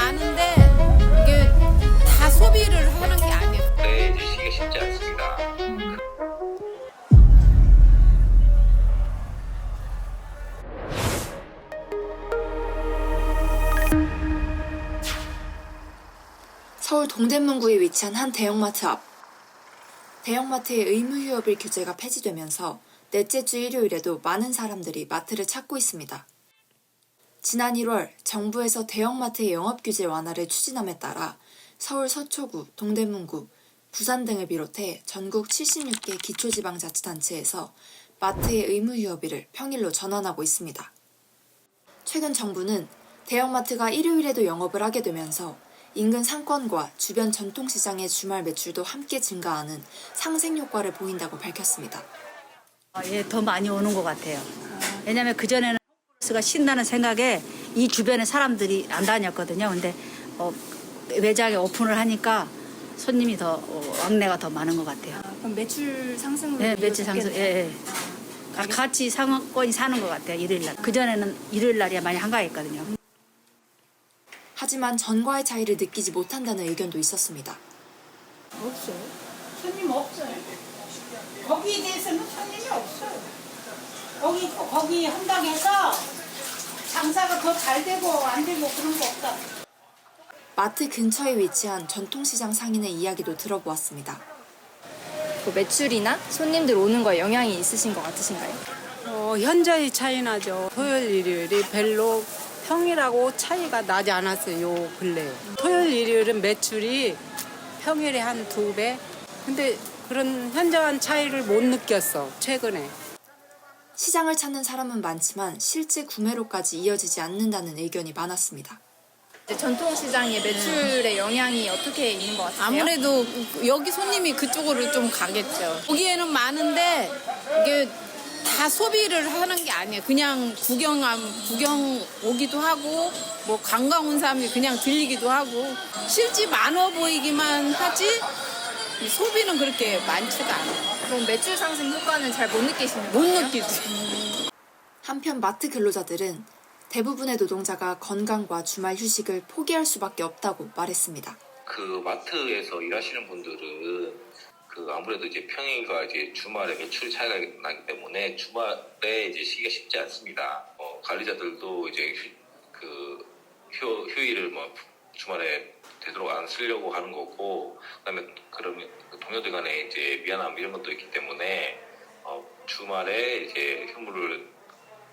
많은데 이게 다 소비를 하는 게 아니에요. 네, 시기가 쉽지 않습니다. 서울 동대문구에 위치한 한 대형마트 앞. 대형마트의 의무 휴업일 규제가 폐지되면서 넷째 주 일요일에도 많은 사람들이 마트를 찾고 있습니다. 지난 1월 정부에서 대형마트의 영업 규제 완화를 추진함에 따라 서울 서초구, 동대문구, 부산 등을 비롯해 전국 76개 기초지방자치단체에서 마트의 의무 휴업일을 평일로 전환하고 있습니다. 최근 정부는 대형마트가 일요일에도 영업을 하게 되면서 인근 상권과 주변 전통시장의 주말 매출도 함께 증가하는 상생 효과를 보인다고 밝혔습니다. 어, 예, 더 많이 오는 것 같아요. 왜냐하면 그 전에는 가 신다는 생각에 이 주변에 사람들이 안 다녔거든요. 근데 어, 매장에 오픈을 하니까 손님이 더 어, 왕래가 더 많은 것 같아요. 그럼 매출 상승으로 네, 매출 상승. 예, 예. 가- 같이 상권이 사는 것 같아요. 일요일 날. 그 전에는 일요일 날이야 많이 한가했거든요. 하지만 전과의 차이를 느끼지 못한다는 의견도 있었습니다. 없어요. 손님 없어요. 거기에 대해서는 손님이 없어요. 거기 거기 한다고 해서 장사가 더 잘 되고 안 되고 그런 거 없다. 마트 근처에 위치한 전통시장 상인의 이야기도 들어보았습니다. 그 매출이나 손님들 오는 거에 영향이 있으신 것 같으신가요? 어, 현저히 차이 나죠. 토요일, 일요일이 별로 평일하고 차이가 나지 않았어요, 요 근래. 토요일, 일요일은 매출이 평일에 한 두 배? 근데 그런 현저한 차이를 못 느꼈어, 최근에. 시장을 찾는 사람은 많지만 실제 구매로까지 이어지지 않는다는 의견이 많았습니다. 이제 전통 시장의 매출에 영향이 어떻게 있는 것 같으세요? 아무래도 여기 손님이 그쪽으로 좀 가겠죠. 거기에는 많은데 이게 다 소비를 하는 게 아니에요. 그냥 구경 구경 오기도 하고 뭐 관광 온 사람이 그냥 들리기도 하고 실제 많아 보이기만 하지 소비는 그렇게 많지가 않아요. 그럼 매출 상승 효과는 잘 못 느끼시는 못 거예요? 느끼지. 한편 마트 근로자들은 대부분의 노동자가 건강과 주말 휴식을 포기할 수밖에 없다고 말했습니다. 그 마트에서 일하시는 분들은 그 아무래도 이제 평일과 이제 주말에 매출 차이가 나기 때문에 주말에 이제 쉬기가 쉽지 않습니다. 어, 관리자들도 이제 휴, 그 휴, 휴일을 뭐 주말에 되도록 안 쓰려고 하는 거고 그다음에 그러면 그 동료들 간에 이제 미안함 이런 것도 있기 때문에 어, 주말에 이제 휴무를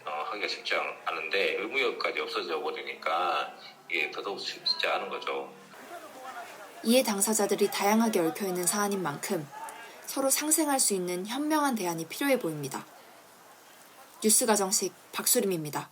어, 하기가 쉽지 않, 않은데 의무역까지 없어져 버리니까 이게 더더욱 쉽지 않은 거죠. 이에 당사자들이 다양하게 얽혀 있는 사안인 만큼 서로 상생할 수 있는 현명한 대안이 필요해 보입니다. 뉴스 가정식 박수림입니다.